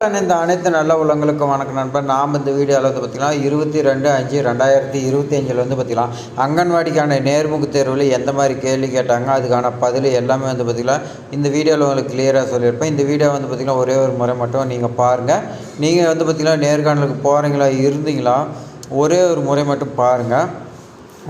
இந்த அனைத்து நல்ல உள்ளங்களுக்கும் வணக்கம் நண்பர். நாம் இந்த வீடியோவில் வந்து பார்த்திங்கன்னா இருபத்தி ரெண்டு அஞ்சு ரெண்டாயிரத்தி இருபத்தி அஞ்சில் வந்து பார்த்திங்கன்னா அங்கன்வாடிக்கான நேர்முக தேர்வில் எந்த மாதிரி கேள்வி கேட்டாங்க அதுக்கான பதில் எல்லாமே வந்து பார்த்திங்கன்னா இந்த வீடியோவில் உங்களுக்கு கிளியராக சொல்லியிருப்பேன். இந்த வீடியோ வந்து பார்த்திங்கன்னா ஒரே ஒரு முறை மட்டும் நீங்கள் பாருங்கள் நீங்கள் வந்து பார்த்திங்கன்னா நேர்காணலுக்கு போகிறீங்களா இருந்தீங்களா ஒரே ஒரு முறை மட்டும் பாருங்கள்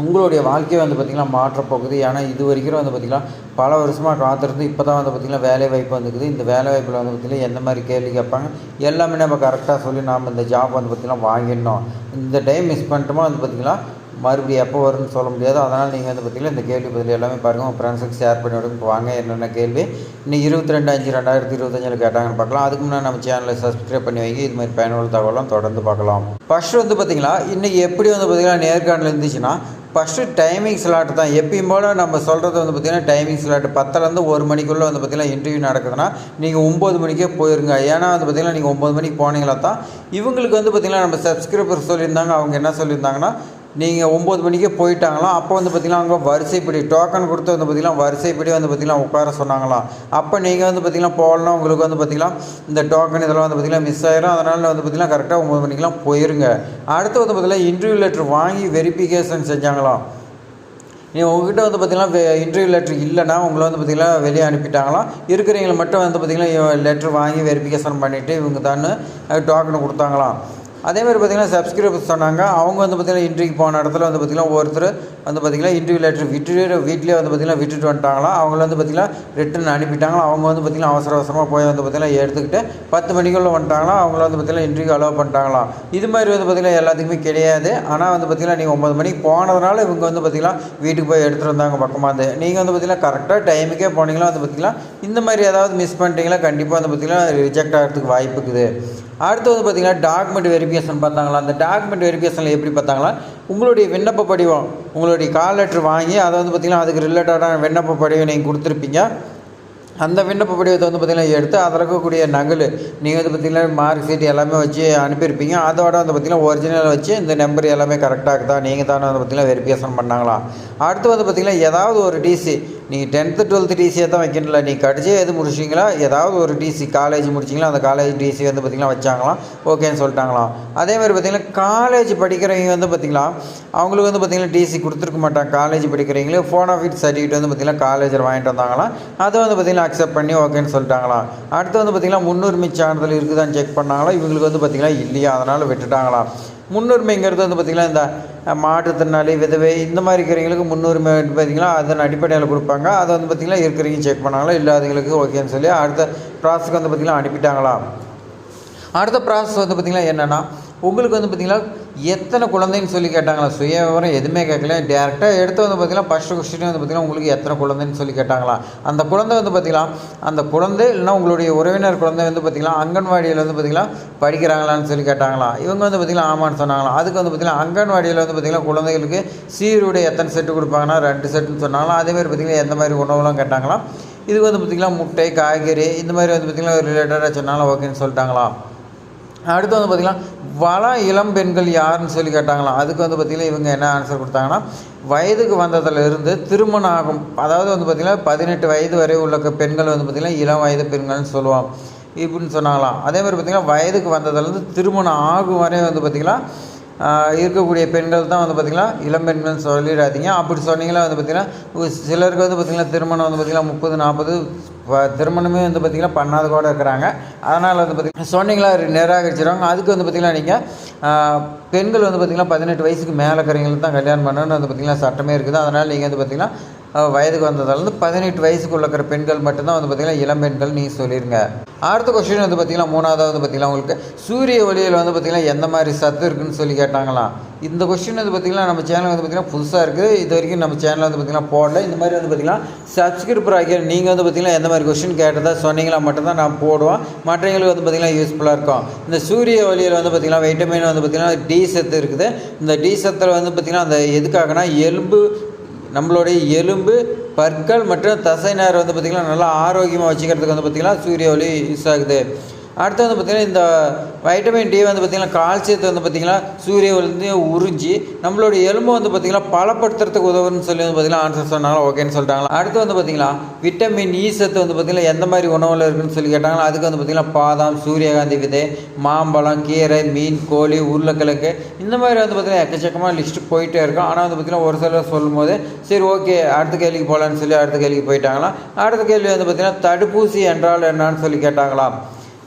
உங்களுடைய வாழ்க்கையை வந்து பார்த்திங்கன்னா மாற்றப்போகுது ஏன்னா இது வரைக்கும் வந்து பார்த்திங்கன்னா பல வருஷமாக காத்திருந்து இப்போ தான் வந்து பார்த்திங்கன்னா வேலை வாய்ப்பு வந்துக்குது. இந்த வேலை வாய்ப்பில் வந்து பார்த்திங்கன்னா எந்த மாதிரி கேள்வி கேட்பாங்க? எல்லாமே நம்ம கரெக்டாக சொல்லி நாம் இந்த ஜாப் வந்து பார்த்திங்கன்னா வாங்கிடணும். இந்த டைம் மிஸ் பண்ணிட்டோமா வந்து பார்த்திங்கன்னா மறுபடியும் எப்போ வரும்னு சொல்ல முடியாது. அதனால் நீங்கள் வந்து பார்த்திங்கன்னா இந்த கேள்வி பதில் எல்லாமே பாருங்கள் உங்கள் ஃப்ரெண்ட்ஸுக்கு ஷேர் பண்ணி விடுங்க. வாங்க என்னென்ன கேள்வி? இன்னும் இருபத்தி ரெண்டு அஞ்சு ரெண்டாயிரத்தி இருபத்தஞ்சில் கேட்டாங்கன்னு பார்க்கலாம். அதுக்கு முன்னாடி நம்ம சேனலை சப்ஸ்கிரைப் பண்ணி வைங்க. இது மாதிரி பயனுள்ள தகவலாம் தொடர்ந்து பார்க்கலாம். ஃபஸ்ட்டு வந்து பார்த்திங்கன்னா இன்றைக்கி எப்படி வந்து பார்த்திங்கன்னா நேர்காணல் இருந்துச்சுன்னா ஃபஸ்ட்டு டைமிங் ஸ்லாட் தான். எப்பயும் போல் நம்ம சொல்கிறது வந்து பார்த்திங்கன்னா டைமிங் ஸ்லாட் பத்துலேருந்து ஒரு மணிக்குள்ளே வந்து பார்த்திங்கன்னா இன்டர்வியூ நடக்குதுன்னா நீங்கள் ஒம்பது மணிக்கே போயிருங்க. ஏன்னா வந்து பார்த்திங்கன்னா நீங்கள் ஒம்பது மணிக்கு போனீங்களா தான் இவங்களுக்கு வந்து பார்த்திங்கன்னா நம்ம சப்ஸ்கிரைபர் சொல்லியிருந்தாங்க. அவங்க என்ன சொல்லியிருந்தாங்கன்னா நீங்கள் ஒம்பது மணிக்கே போயிட்டாங்களாம் அப்போ வந்து பார்த்திங்கன்னா அவங்க வரிசைப்படி டோக்கன் கொடுத்து வந்து பார்த்திங்கன்னா வரிசைப்படி வந்து பார்த்திங்கன்னா உட்கார சொன்னாங்களாம் அப்போ நீங்கள் வந்து பார்த்திங்கன்னா போகலாம் உங்களுக்கு வந்து பார்த்திங்கன்னா இந்த டோக்கன் இதெல்லாம் வந்து பார்த்திங்கன்னா மிஸ் ஆயிரும் அதனால் வந்து பார்த்திங்கன்னா கரெக்டாக ஒம்பது மணிக்கெலாம் போயிருங்க அடுத்து வந்து பார்த்திங்கன்னா இன்டர்வியூ லெட்டர் வாங்கி வெரிஃபிகேஷன் செஞ்சாங்களாம் நீ உங்ககிட்ட வந்து பார்த்திங்கன்னா இன்டர்வியூ லெட்ரு இல்லைன்னா உங்களை வந்து பார்த்திங்கன்னா வெளியே அனுப்பிட்டாங்களாம் இருக்கிறவங்களை மட்டும் வந்து பார்த்திங்கன்னா லெட்ரு வாங்கி வெரிஃபிகேஷன் பண்ணிவிட்டு இவங்க தான் டோக்கன் கொடுத்தாங்களாம் அதே மாதிரி பார்த்திங்கன்னா சப்ஸ்கிரைபர்ஸ் சொன்னாங்க அவங்க வந்து பார்த்திங்கன்னா இன்டர்வியூ போன இடத்துல வந்து பார்த்திங்கன்னா ஒருத்தர் வந்து பார்த்திங்கன்னா இன்டர்வியூ லெட்டர் விட்டுட்டு வீட்டிலேயே வந்து பார்த்திங்கன்னா விட்டுட்டு வந்துட்டாங்களாம் அவங்கள வந்து பார்த்திங்கன்னா ரிட்டன் அனுப்பிட்டாங்களா அவங்க வந்து பார்த்திங்கன்னா அவசர அவசரமாக போய் வந்து பார்த்திங்கன்னா எடுத்துக்கிட்டு பத்து மணிக்குள்ளே வந்துட்டாங்களா அவங்கள வந்து பார்த்திங்கன்னா இன்டர்வியூ அலோவ் பண்ணிட்டாங்களா இது மாதிரி வந்து பார்த்திங்கன்னா எல்லாத்துக்குமே கிடையாது ஆனால் வந்து பார்த்திங்கன்னா நீங்கள் ஒம்பது மணிக்கு போனதுனால இவங்க வந்து பார்த்திங்கன்னா வீட்டுக்கு போய் எடுத்துகிட்டு வந்தாங்க பக்கமாக இருந்து நீங்கள் வந்து பார்த்திங்கன்னா கரெக்டாக டைமுக்கே போனீங்களா வந்து பார்த்திங்கன்னா இந்த மாதிரி ஏதாவது மிஸ் பண்ணிட்டீங்களா கண்டிப்பாக வந்து பார்த்திங்கன்னா ரிஜெக்ட் ஆகிறதுக்கு வாய்ப்பு இருக்குது அடுத்து வந்து பார்த்திங்கன்னா டாக்குமெண்ட் வெரிஃபிகேஷன் பார்த்தாங்களா? அந்த டாக்குமெண்ட் வெரிஃபிகேஷனில் எப்படி பார்த்தாங்களா? உங்களுடைய விண்ணப்ப படிவம் உங்களுடைய கால் லெட்ரு வாங்கி அதை வந்து பார்த்திங்கன்னா அதுக்கு ரிலேட்டடான விண்ணப்ப படிவம் நீங்கள் கொடுத்துருப்பீங்க. அந்த விண்ணப்ப படிவத்தை வந்து பார்த்திங்கன்னா எடுத்து அதில் இருக்கக்கூடிய நகல் நீங்கள் வந்து பார்த்திங்கன்னா மார்க் ஷீட் எல்லாமே வச்சு அனுப்பியிருப்பீங்க. அதோட வந்து பார்த்திங்கன்னா ஒரிஜினல் வச்சு இந்த நம்பர் எல்லாமே கரெக்டாக இருக்குதா? நீங்கள் தானே வந்து பார்த்திங்கன்னா வெரிஃபிகேஷன் பண்ணாங்களா? அடுத்து வந்து பார்த்திங்கன்னா ஏதாவது ஒரு டிசி நீங்கள் டென்த்து டுவெல்த்து டிசியை தான் வைக்கணும்ல. நீங்கள் கடிச்சே எது முடிச்சிங்களா ஏதாவது ஒரு டிசி காலேஜ் முடிச்சிங்களா அந்த காலேஜ் டிசி வந்து பார்த்திங்கன்னா வச்சாங்களாம். ஓகேன்னு சொல்லிட்டாங்களாம். அதே மாதிரி பார்த்திங்கன்னா காலேஜ் படிக்கிறவங்க வந்து பார்த்திங்கன்னா அவங்களுக்கு வந்து பார்த்திங்கன்னா டிசி கொடுத்துருக்க மாட்டாங்க. காலேஜ் படிக்கிறவங்களே ஃபோன் ஆஃபீஸ் சர்டிஃபிகேட் வந்து பார்த்திங்கன்னா காலேஜில் வாங்கிட்டு வந்தாங்களாம். அதை வந்து பார்த்திங்கன்னா அக்செப்ட் பண்ணி ஓகேன்னு சொல்லிட்டாங்களாம். அடுத்து வந்து பார்த்திங்கன்னா முன்னுரிமை சான்றிதழ் இருக்குதான்னு செக் பண்ணாங்களா இவங்களுக்கு வந்து பார்த்திங்கன்னா இல்லையா? அதனால் விட்டுட்டாங்களாம். முன்னுரிமைங்கிறது வந்து பார்த்திங்கன்னா இந்த மாற்றுத்திறனாளி விதவை இந்த மாதிரி இருக்கிறவங்களுக்கு முன்னுரிமை வந்து பார்த்திங்கன்னா அதன் அடிப்படையில் கொடுப்பாங்க. அதை வந்து பார்த்திங்கன்னா இருக்கிறவங்க செக் பண்ணாங்களா இல்லாதவங்களுக்கு ஓகேன்னு சொல்லி அடுத்த ப்ராசஸ்க்கு வந்து பார்த்திங்கன்னா அனுப்பிட்டாங்களா? அடுத்த ப்ராசஸ் வந்து பார்த்திங்கன்னா என்னென்னா உங்களுக்கு வந்து பார்த்திங்கன்னா எத்தனை குழந்தைன்னு சொல்லி கேட்டாங்களா சுய விவரம் எதுவுமே கேட்கல டேரெக்டாக எடுத்து வந்து பார்த்திங்கன்னா ஃபஸ்ட்டு கொஸ்டின் வந்து பார்த்திங்கன்னா உங்களுக்கு எத்தனை குழந்தைன்னு சொல்லி கேட்டாங்களா அந்த குழந்தை வந்து பார்த்திங்கன்னா அந்த குழந்தை இல்லைனா உங்களுடைய உறவினர் குழந்தை வந்து பார்த்திங்கன்னா அங்கன்வாடியில் வந்து பார்த்திங்கன்னா படிக்கிறாங்களான்னு சொல்லி கேட்டாங்களா இவங்க வந்து பார்த்திங்கன்னா ஆமான்னு சொன்னாங்களா அதுக்கு வந்து பார்த்திங்கன்னா அங்கன்வாடியில் வந்து பார்த்திங்கன்னா குழந்தைகளுக்கு சீருடைய எத்தனை செட்டு கொடுப்பாங்கன்னா ரெண்டு செட்டுன்னு சொன்னாங்களாம் அதேமாதிரி பார்த்திங்கன்னா எந்த மாதிரி உணவுலாம் கேட்டாங்களா இதுக்கு வந்து பார்த்திங்கன்னா முட்டை காய்கறி இந்த மாதிரி வந்து பார்த்திங்கன்னா ரிலேட்டடாக சொன்னாலும் ஓகேன்னு சொல்லிட்டாங்களா அடுத்து வந்து பார்த்திங்கன்னா வள இளம் பெண்கள் யாருன்னு சொல்லி கேட்டாங்களாம். அதுக்கு வந்து பார்த்திங்கன்னா இவங்க என்ன ஆன்சர் கொடுத்தாங்கன்னா வயதுக்கு வந்ததிலிருந்து திருமணம் ஆகும். அதாவது வந்து பார்த்திங்கன்னா பதினெட்டு வயது வரை உள்ள பெண்கள் வந்து பார்த்திங்கன்னா இளம் வயது பெண்கள்னு சொல்லுவாங்க. இப்படின்னு சொன்னாங்களாம். அதே மாதிரி பார்த்திங்கன்னா வயதுக்கு வந்ததுலேருந்து திருமணம் ஆகும் வரை வந்து பார்த்திங்கன்னா இருக்கக்கூடிய பெண்கள் தான் வந்து பார்த்திங்கன்னா இளம்பெண்கள் சொல்லிடாதீங்க. அப்படி சொன்னீங்கன்னா வந்து பார்த்திங்கன்னா சிலருக்கு வந்து பார்த்திங்கன்னா திருமணம் வந்து பார்த்திங்கன்னா முப்பது நாற்பது திருமணமே வந்து பார்த்திங்கன்னா பண்ணாத கூட இருக்கிறாங்க. அதனால் வந்து பார்த்திங்கன்னா சொன்னீங்களா நிராகரிச்சிடுவாங்க அதுக்கு வந்து பார்த்திங்கன்னா நீங்கள் பெண்கள் வந்து பார்த்திங்கன்னா பதினெட்டு வயசுக்கு மேலே இருக்கிறவங்களுக்கு தான் கல்யாணம் பண்ணணும்னு வந்து பார்த்திங்கன்னா சட்டமே இருக்குது. அதனால் நீங்கள் வந்து பார்த்திங்கன்னா வயதுக்கு வந்ததுலேருந்து பதினெட்டு வயசுக்குள்ள இருக்கிற பெண்கள் மட்டும்தான் வந்து பார்த்திங்கன்னா இளம் பெண்கள் நீங்கள் சொல்லிடுங்க அடுத்த கொஸ்டின் வந்து பார்த்திங்கன்னா மூணாவது வந்து பார்த்திங்கன்னா உங்களுக்கு சூரிய ஒளியில் வந்து பார்த்திங்கன்னா எந்த மாதிரி சத்து இருக்குன்னு சொல்லி கேட்டாங்களாம் இந்த கொஸ்டின் வந்து பார்த்திங்கன்னா நம்ம சேனல் வந்து பார்த்திங்கன்னா புதுசாக இருக்குது இது வரைக்கும் நம்ம சேனல் வந்து பார்த்திங்கன்னா போடல இந்த மாதிரி வந்து பார்த்திங்கன்னா சப்ஸ்கிரைபர் ஆகிய நீங்கள் வந்து பார்த்திங்கன்னா எந்த மாதிரி கொஸ்டின் கேட்டதா சொன்னீங்களா மட்டும்தான் நான் போடுவோம் மற்றவங்களுக்கு வந்து பார்த்திங்கன்னா யூஸ்ஃபுல்லாக இருக்கும் இந்த சூரிய ஒளியில் வந்து பார்த்திங்கன்னா வைட்டமின் வந்து பார்த்திங்கன்னா டி சத்து இருக்குது இந்த டி சத்தில் வந்து பார்த்திங்கன்னா அந்த எதுக்காகனா எலும்பு நம்மளுடைய எலும்பு பற்கள் மற்றும் தசை நேரம் வந்து பார்த்திங்கன்னா நல்லா ஆரோக்கியமாக வச்சுக்கிறதுக்கு வந்து பார்த்திங்கன்னா சூரிய ஒளி யூஸ் ஆகுது. அடுத்து வந்து பார்த்திங்கன்னா இந்த வைட்டமின் டி வந்து பார்த்திங்கன்னா கால்சியத்தை வந்து பார்த்திங்கன்னா சூரிய வந்து உறிஞ்சி நம்மளோட எலும்பு வந்து பார்த்திங்கன்னா பலப்படுத்துறதுக்கு உதவுன்னு சொல்லி வந்து பார்த்திங்கன்னா ஆன்சர் சொன்னாங்களா ஓகேன்னு சொல்லிட்டாங்களா அடுத்து வந்து பார்த்திங்கன்னா விட்டமின் இ சத்து வந்து பார்த்திங்கன்னா எந்த மாதிரி உணவில் இருக்குன்னு சொல்லி கேட்டாங்களா அதுக்கு வந்து பார்த்திங்கன்னா பாதாம் சூரியகாந்தி விதை மாம்பழம் கீரை மீன் கோழி உருளைக்கிழங்கு இந்த மாதிரி வந்து பார்த்திங்கன்னா எக்கச்சக்கமாக லிஸ்ட்டு போயிட்டே இருக்கும் ஆனால் வந்து பார்த்திங்கன்னா ஒரு சிலர் சொல்லும்போது சரி ஓகே அடுத்த கேள்விக்கு போகலான்னு சொல்லி அடுத்த கேள்விக்கு போயிட்டாங்களாம் அடுத்த கேள்வி வந்து பார்த்திங்கன்னா தடுப்பூசி என்றால் என்னன்னு சொல்லி கேட்டாங்களாம்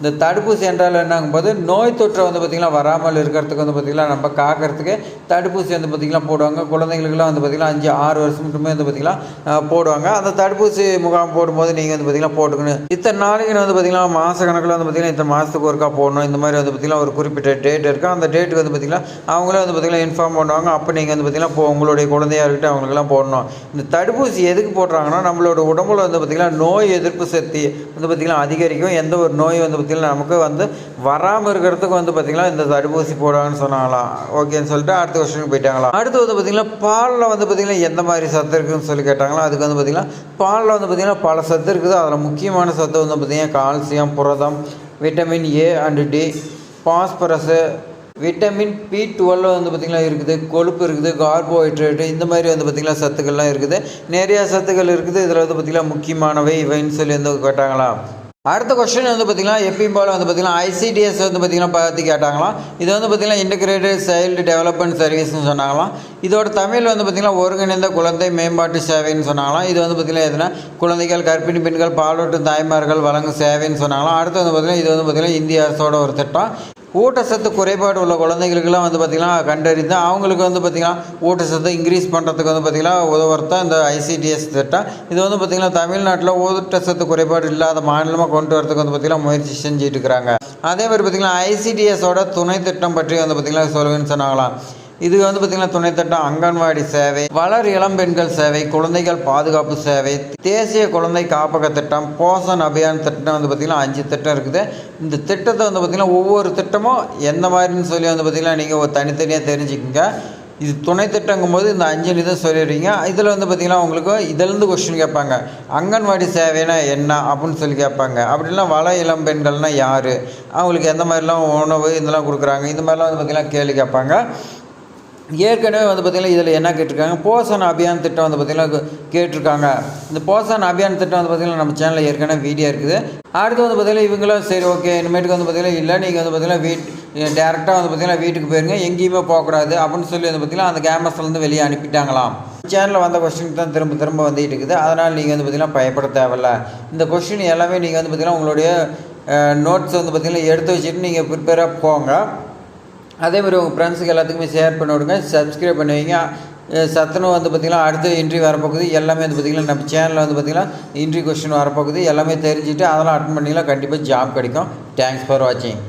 இந்த தடுப்பூசி என்றால் என்னங்கும்போது நோய் தொற்றை வந்து பார்த்திங்கன்னா வராமல் இருக்கிறதுக்கு வந்து பார்த்திங்கன்னா நம்ம காக்கிறதுக்கு தடுப்பூசி வந்து பார்த்திங்கன்னா போடுவாங்க குழந்தைங்களுக்குலாம் வந்து பார்த்திங்கன்னா அஞ்சு ஆறு வருஷம் மட்டுமே வந்து பார்த்திங்கன்னா போடுவாங்க அந்த தடுப்பூசி முகாம் போடும்போது நீங்கள் வந்து பார்த்திங்கன்னா போட்டுக்கணும் இத்தனை நாளைக்கு வந்து பார்த்திங்கன்னா மாத கணக்கில் வந்து பார்த்திங்கன்னா இத்தனை மாதத்துக்கு ஒருக்கா போடணும் இந்த மாதிரி வந்து பார்த்திங்கன்னா ஒரு குறிப்பிட்ட டேட் இருக்குது அந்த டேட்டுக்கு வந்து பார்த்திங்கன்னா அவங்களே வந்து பார்த்திங்கன்னா இன்ஃபார்ம் பண்ணுவாங்க அப்போ நீங்கள் வந்து பார்த்திங்கன்னா இப்போ உங்களுடைய குழந்தையாக இருக்கட்டும் அவங்களுக்கெல்லாம் போடணும் இந்த தடுப்பூசி எதுக்கு போடுறாங்கன்னா நம்மளோட உடம்புல வந்து பார்த்திங்கன்னா நோய் எதிர்ப்பு சக்தி வந்து பார்த்திங்கன்னா அதிகரிக்கும் எந்த ஒரு நோய் வந்து பார்த்திங்கன்னா நமக்கு வந்து வராமல் இருக்கிறதுக்கு வந்து பார்த்திங்கன்னா இந்த தடுப்பூசி போடுவாங்கன்னு சொன்னாங்களாம் ஓகேன்னு சொல்லிட்டு அடுத்த கொஸ்டினுக்கு போயிட்டாங்களாம் அடுத்து வந்து பார்த்திங்கன்னா பாலில் வந்து பார்த்திங்கன்னா எந்த மாதிரி சத்து இருக்குன்னு சொல்லி கேட்டாங்களா? அதுக்கு வந்து பார்த்திங்கன்னா பாலில் வந்து பார்த்திங்கன்னா பல சத்து இருக்குது. அதில் முக்கியமான சத்து வந்து பார்த்திங்கன்னா கால்சியம் புரதம் vitamin A and D phosphorus vitamin B twelve வந்து பார்த்திங்கன்னா இருக்குது கொழுப்பு இருக்குது கார்போஹைட்ரேட்டு இந்த மாதிரி வந்து பார்த்திங்கன்னா சத்துக்கள்லாம் இருக்குது. நிறையா சத்துக்கள் இருக்குது. இதில் வந்து பார்த்திங்கன்னா முக்கியமானவை இவைன்னு சொல்லி வந்து கேட்டாங்களா? அடுத்த கொஸ்டின் வந்து பார்த்திங்கன்னா எப்பயும் போல் வந்து பார்த்திங்கன்னா ஐசிடிஎஸ் வந்து பார்த்திங்கன்னா பற்றி கேட்டாங்களாம். இது வந்து பார்த்திங்கன்னா இன்டிகிரேட்டட் சைல்டு டெவலப்மெண்ட் சர்வீஸ்னு சொன்னாங்களாம். இதோட தமிழ் வந்து பார்த்திங்கன்னா ஒருங்கிணைந்த குழந்தை மேம்பாட்டு சேவைன்னு சொன்னாங்களாம். இது வந்து பார்த்திங்கன்னா எதுனா குழந்தைகள் கர்ப்பிணி பெண்கள் பாலூட்டும் தாய்மார்கள் வழங்கும் சேவைன்னு சொன்னாங்களாம். அடுத்து வந்து பார்த்திங்கன்னா இது வந்து பார்த்திங்கன்னா இந்திய அரசோட ஒரு திட்டம். ஊட்டச்சத்து குறைபாடு உள்ள குழந்தைகளுக்கெல்லாம் வந்து பார்த்திங்கன்னா கண்டறிந்து அவங்களுக்கு வந்து பார்த்திங்கன்னா ஊட்டச்சத்தை இன்க்ரீஸ் பண்ணுறதுக்கு வந்து பார்த்திங்கன்னா உதவுறது இந்த ஐசிடிஎஸ் திட்டம். இது வந்து பார்த்திங்கன்னா தமிழ்நாட்டில் ஊட்டச்சத்து குறைபாடு இல்லாத மாநிலமாக கொண்டு வரதுக்கு வந்து பார்த்திங்கன்னா முயற்சி செஞ்சுட்டு இருக்கிறாங்க. அதே மாதிரி பார்த்திங்கன்னா ஐசிடிஎஸோட துணை திட்டம் பற்றி வந்து பார்த்திங்கன்னா சொல்லுங்கன்னு சொன்னாங்களாம். இது வந்து பார்த்திங்கன்னா துணை திட்டம் அங்கன்வாடி சேவை வளர் இளம் பெண்கள் சேவை குழந்தைகள் பாதுகாப்பு சேவை தேசிய குழந்தை காப்பக திட்டம் போஷன் அபியான் திட்டம் வந்து பார்த்திங்கன்னா அஞ்சு திட்டம் இருக்குது. இந்த திட்டத்தை வந்து பார்த்திங்கன்னா ஒவ்வொரு திட்டமும் எந்த மாதிரின்னு சொல்லி வந்து பார்த்திங்கன்னா நீங்கள் ஒரு தனித்தனியாக தெரிஞ்சுக்கோங்க. இது துணை திட்டங்கும் போது இந்த அஞ்சு இதை சொல்லிடுறீங்க. இதில் வந்து பார்த்திங்கன்னா உங்களுக்கு இதிலேருந்து கொஸ்டின் கேட்பாங்க. அங்கன்வாடி சேவைனா என்ன அப்படின்னு சொல்லி கேட்பாங்க. அப்படின்னா வள இளம் பெண்கள்னால் யார்? அவங்களுக்கு எந்த மாதிரிலாம் உணவு இதெல்லாம் கொடுக்குறாங்க. இந்த மாதிரிலாம் வந்து பார்த்திங்கன்னா கேள்வி கேட்பாங்க. ஏற்கனவே வந்து பார்த்திங்கன்னா இதில் என்ன கேட்டிருக்காங்க போஷன் அபியான் திட்டம் வந்து பார்த்திங்கன்னா கேட்டிருக்காங்க இந்த போஷன் அபியான் திட்டம் வந்து பார்த்திங்கன்னா நம்ம சேனலில் ஏற்கனவே வீடியோ இருக்குது அடுத்து வந்து பார்த்திங்கன்னா இவங்களும் சரி ஓகே இனிமேட்டுக்கு வந்து பார்த்திங்கன்னா இல்லை நீங்கள் வந்து பார்த்திங்கன்னா வீட் டேரெக்டாக வந்து பார்த்திங்கன்னா வீட்டுக்கு போயிருங்க எங்கேயுமே போகக்கூடாது அப்படின்னு சொல்லி வந்து பார்த்திங்கன்னா அந்த கேமஸ்லேருந்து வெளியே அனுப்பிட்டாங்களாம் சேனலில் வந்த கொஸ்டின் தான் திரும்ப திரும்ப வந்துகிட்டு இருக்குது அதனால் நீங்கள் வந்து பார்த்திங்கன்னா பயப்பட தேவையில்ல இந்த கொஸ்டின் எல்லாமே நீங்கள் வந்து பார்த்திங்கன்னா உங்களுடைய நோட்ஸ் வந்து பார்த்திங்கன்னா எடுத்து வச்சுட்டு நீங்கள் ப்ரிப்பேராக போங்க அதே மாதிரி உங்கள் ஃப்ரெண்ட்ஸுக்கு எல்லாத்துக்குமே ஷேர் பண்ணி விடுங்க சப்ஸ்கிரைப் பண்ணுவீங்க சத்துணவு வந்து பார்த்திங்கன்னா அடுத்த இன்ட்ரி வரப்போகுது. எல்லாமே வந்து பார்த்திங்கன்னா நம்ம சேனலில் வந்து பார்த்திங்கன்னா இன்ட்ரி கொஸ்டின் வரப்போகுது. எல்லாமே தெரிஞ்சுட்டு அதெல்லாம் அட்டன் பண்ணிங்கன்னா கண்டிப்பாக ஜாப் கிடைக்கும். தேங்க்ஸ் ஃபார் வாட்சிங்